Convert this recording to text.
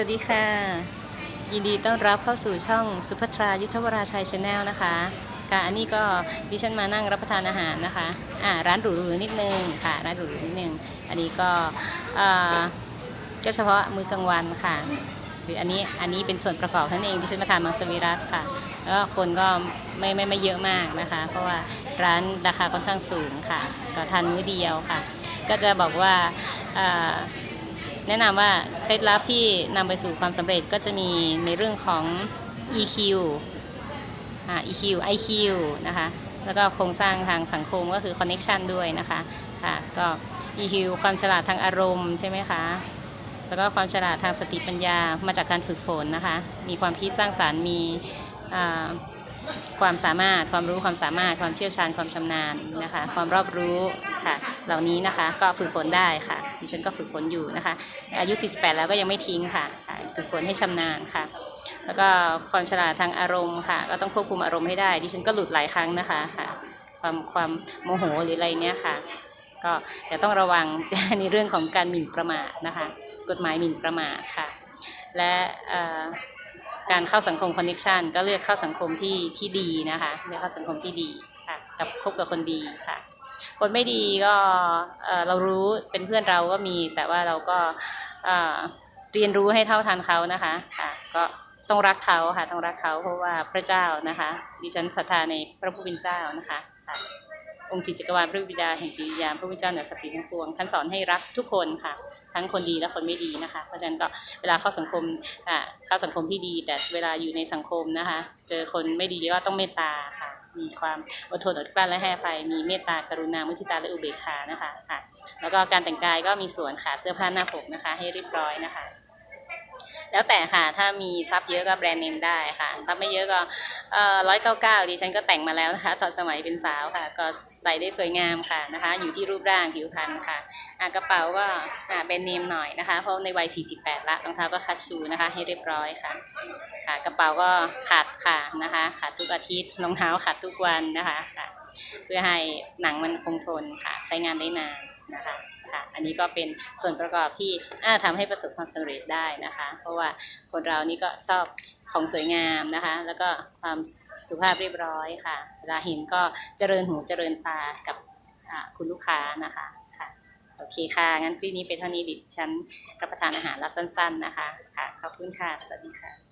วัสดีค่ะ ยินดีต้อนรับเข้าสู่ช่องสุภัทรายุทธวราชัยชาแนลนะคะค่ะอันนี้ก็ดิฉันมานั่งรับประทานอาหารนะคะอ่าร้านหรูๆนิดนึงค่ะร้านหรูๆนิดนึงอันนี้ก็อ่าก็เฉพาะมื้อกลางวันค่ะหรืออันนี้อันนี้เป็นส่วนประกอบท่านั้นเองดิฉันมาทานมังสวิรัตค่ะแล้วก็คนก็ไม่ไม่ไม่เยอะมากนะคะ เพราะว่าร้านราคาค่อนข้างสูงค่ะ ก็ทานมื้อเดียวค่ะ ก็จะบอกว่าอ่า แนะนำว่าเคล็ดลับที่นำไปสู่ความสำเร็จก็จะมีในเรื่องของ EQ อ่า EQ IQ นะคะแล้วก็โครงสร้างทางสังคมก็คือ connection ด้วยนะคะค่ะก็ EQ ความฉลาดทางอารมณ์ใช่ไหมคะแล้วก็ความฉลาดทางสติปัญญามาจากการฝึกฝนนะคะ มีความคิดสร้างสารรค์มีอ่า ความสามารถความรู้ความสามารถความเชี่ยวชาญความชำนาญนะคะ ความรอบรู้ค่ะ เหล่านี้นะคะก็ฝึกฝนได้ค่ะดิฉันก็ฝึกฝนอยู่นะคะ อายุ 48 แล้วก็ยังไม่ทิ้งค่ะ ฝึกฝนให้ชำนาญค่ะ แล้วก็ความฉลาดทางอารมณ์ค่ะ ก็ต้องควบคุมอารมณ์ให้ได้ดิฉันก็หลุดหลายครั้งนะคะค่ะ ความความโมโหหรืออะไรเนี้ยค่ะ ก็แต่ต้องระวังในเรื่องของการหมิ่นประมาทนะคะ กฎหมายหมิ่นประมาทค่ะ และ การเข้าสังคมคอนเน t ชันก็เลือกเข้าสังคมที่ที่ดีนะคะเลือกเข้าสังคมที่ดีค่ะกับคบกับคนดีค่ะ คนไม่ดีก็เออเรารู้เป็นเพื่อนเราก็มี แต่ว่าเราก็เออเรียนรู้ให้เท่าทันเขานะคะค่ะก็ต้องรักเขาค่ะต้องรักเขาเพราะว่าพระเจ้านะคะ ดิฉันศรัทธาในพระผู้เป็นเจ้านะคะค่ะ องค์จิตจักรวาลพระบิดาแห่งจิตวิญญาณพระผู้เป็นเจ้าเหนือสรรพสิ่งทั้งปวงท่านสอนให้รักทุกคนค่ะ ทั้งคนดีและคนไม่ดีนะคะ เพราะฉะนั้นก็เวลาเข้าสังคมอ่าเข้าสังคมที่ดี แต่เวลาอยู่ในสังคมนะคะ เจอคนไม่ดีก็ต้องเมตตาค่ะ มีความอดทนอดกลั้นและให้อภัยมีเมตตากรุณามุทิตาและอุเบกขานะคะค่ะแล้วก็การแต่งกายก็มีส่วนค่ะเสื้อผ้าหน้าผมนะคะ ให้เรียบร้อยนะคะ แล้วแต่ค่ะ ถ้ามีทรัพย์เยอะก็แบรนด์เนมได้ค่ะทรัพย์ไม่เยอะก็ร้อยเก้าเก้าดิฉันก็แต่งมาแล้วนะคะ ตอนสมัยเป็นสาวค่ะ ก็ใส่ได้สวยงามค่ะนะคะ อยู่ที่รูปร่างผิวพรรณค่ะกระเป๋าก็แบรนด์เนมหน่อยนะคะ เพราะในวัย 48 ละรองเท้าก็คัดชูนะคะ ให้เรียบร้อยค่ะ ค่ะ กระเป๋าก็ขาดค่ะนะคะ ขาดทุกอาทิตย์ รองเท้าขาดทุกวันนะคะค่ะ เพื่อให้หนังมันคงทนค่ะใช้งานได้นานนะคะค่ะอันนี้ก็เป็นส่วนประกอบที่อ่าทำให้ประสบความสำเร็จได้นะคะ เพราะว่าคนเรานี่ก็ชอบของสวยงามนะคะ แล้วก็ความสุภาพเรียบร้อยค่ะเวลาเห็นก็เจริญหูเจริญตากับคุณลูกค้านะคะค่ะโอเคค่ะ งั้นคลิปนี้เป็นเท่านี้ดิฉันรับประทานอาหารแล้วสั้น ๆนะคะค่ะขอบคุณค่ะ สวัสดีค่ะ